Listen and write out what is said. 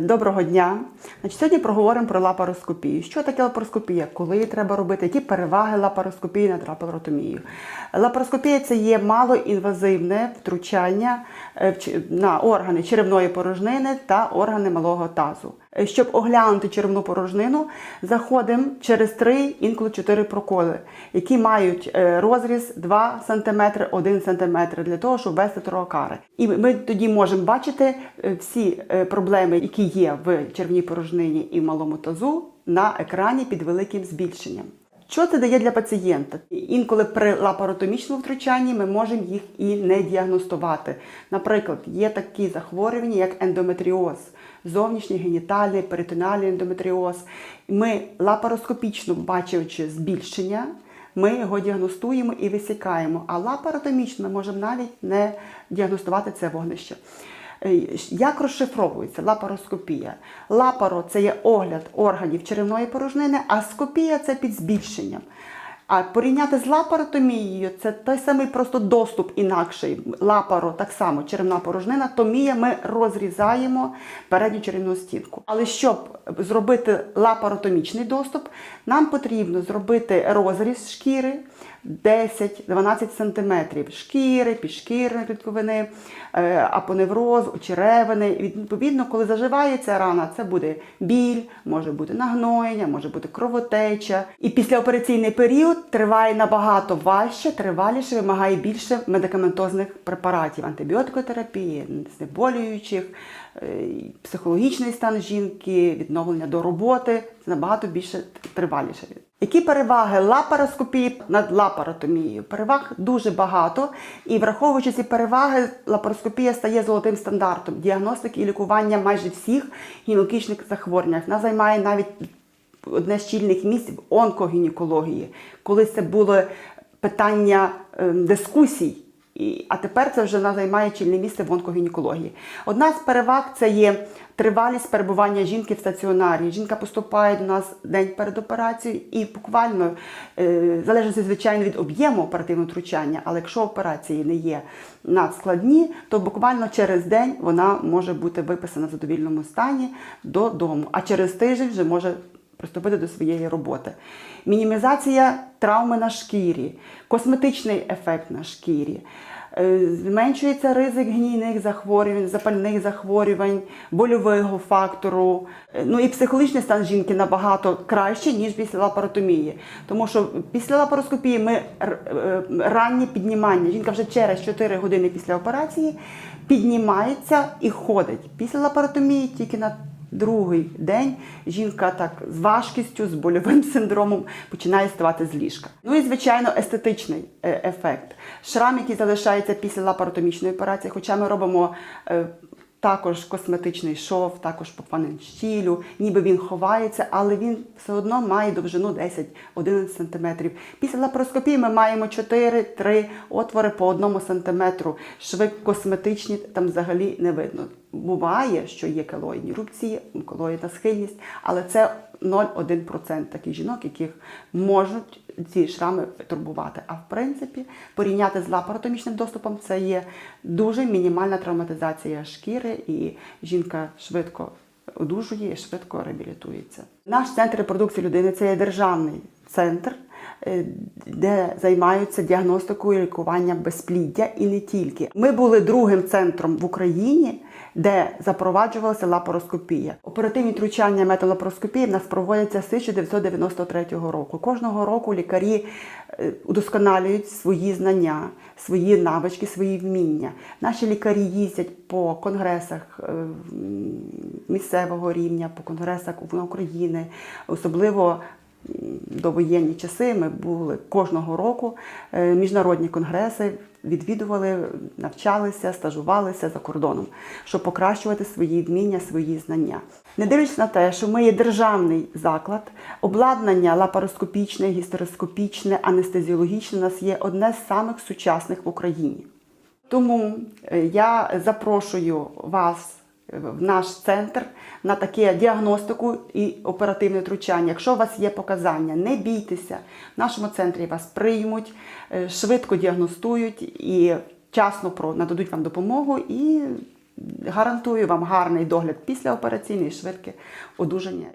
Доброго дня. Значить, сьогодні проговоримо про лапароскопію. Що таке лапароскопія? Коли її треба робити? Які переваги лапароскопії над лапаротомією? Лапароскопія це є малоінвазивне втручання е, на органи черевної порожнини та органи малого тазу. Е, Щоб оглянути черевну порожнину, заходимо через 3, інколи 4 проколи, які мають е, розріз 2 см, 1 см для того, щоб ввести троокари. І ми тоді можемо бачити е, всі проблеми, які є в червній порожнині і в малому тазу на екрані під великим збільшенням. Що це дає для пацієнта? Інколи при лапаротомічному втручанні ми можемо їх і не діагностувати. Наприклад, є такі захворювання, як ендометріоз, зовнішній генітальний, перитонеальний ендометріоз. Ми лапароскопічно бачачи збільшення, ми його діагностуємо і висікаємо. А лапаротомічно можемо навіть не діагностувати це вогнище. Е, Як розшифровується лапароскопія? Лапаро це є огляд органів черевної порожнини, а скопія це під збільшенням. А порівняти з лапаротомією це той самий просто доступ інакший. Лапаро так само черевна порожнина, томія ми розрізаємо передню черевну стінку. Але щоб зробити лапаротомічний доступ, нам потрібно зробити розріз шкіри 10-12 см шкіри, підшкірної клітковини, е, апоневроз, очеревини. Відповідно, коли заживається рана, це буде біль, може бути нагноєння, може бути кровотеча. І післяопераційний період триває набагато важче, триваліше, вимагає більше медикаментозних препаратів, антибіотикотерапії, знеболюючих, е, психологічний стан жінки, відновлення до роботи. Це набагато більше триваліше. Які переваги лапароскопії над лапаротомією? Переваг дуже багато, і враховуючи ці переваги, лапароскопія стає золотим стандартом діагностики і лікування майже всіх гінекологічних захворювань. Вона займає навіть одне з чільних місць в онкогінекології. Колись це було питання ем, дискусій. І, а тепер це вже вона займає чільне місце в онкогінекології. Одна з переваг це є тривалість перебування жінки в стаціонарі. Жінка поступає до нас день перед операцією і буквально е, залежить звичайно від об'єму оперативного втручання, але якщо операції не є надскладні, то буквально через день вона може бути виписана в задовільному стані додому, а через тиждень вже може приступити до своєї роботи. Мінімізація травми на шкірі, косметичний ефект на шкірі. Е, Зменшується ризик гнійних захворювань, запальних захворювань, больового фактору. Е, Ну і психологічний стан жінки набагато краще, ніж після лапаротомії. Тому що після лапароскопії ми е, раннє піднімання. Жінка вже через 4 години після операції піднімається і ходить. Після лапаротомії тільки на другий день жінка так з важкістю, з больовим синдромом починає ставати з ліжка. Ну і звичайно, естетичний е, ефект. Шрам, який залишається після лапаротомічної операції, хоча ми робимо. Також косметичний шов, також попанин щілю, ніби він ховається, але він все одно має довжину 10-11 см. Після лапароскопії ми маємо 4-3 отвори по 1 см. Шви косметичні там взагалі не видно. Буває, що є келоїдні рубці, колоїдна схильність, але це 0,1% таких жінок, яких можуть ці шрами турбувати. А в принципі, порівняти з лапаротомічним доступом, це є дуже мінімальна травматизація шкіри, і жінка швидко одужує і швидко реабілітується. Наш центр репродукції людини це є державний центр. Е, Де займаються діагностикою і лікуванням безпліддя і не тільки. Ми були другим центром в Україні, де запроваджувалася лапароскопія. Оперативні втручання металапароскопії в нас проводяться з 1993 року. Кожного року лікарі е, удосконалюють свої знання, свої навички, свої вміння. Наші лікарі їздять по конгресах е, місцевого рівня, по конгресах України, особливо довоєнні часи ми були кожного року е, міжнародні конгреси, відвідували, навчалися, стажувалися за кордоном, щоб покращувати свої вміння, свої знання. Не дивлячись на те, що ми є державний заклад, обладнання лапароскопічне, гістероскопічне, анестезіологічне у нас є одне з самих сучасних в Україні. Тому е, я запрошую вас в наш центр на таке діагностику і оперативне втручання. Якщо у вас є показання, не бійтеся. В нашому центрі вас приймуть, е, швидко діагностують і вчасно нададуть вам допомогу і гарантую вам гарний догляд післяопераційний, швидке одужання.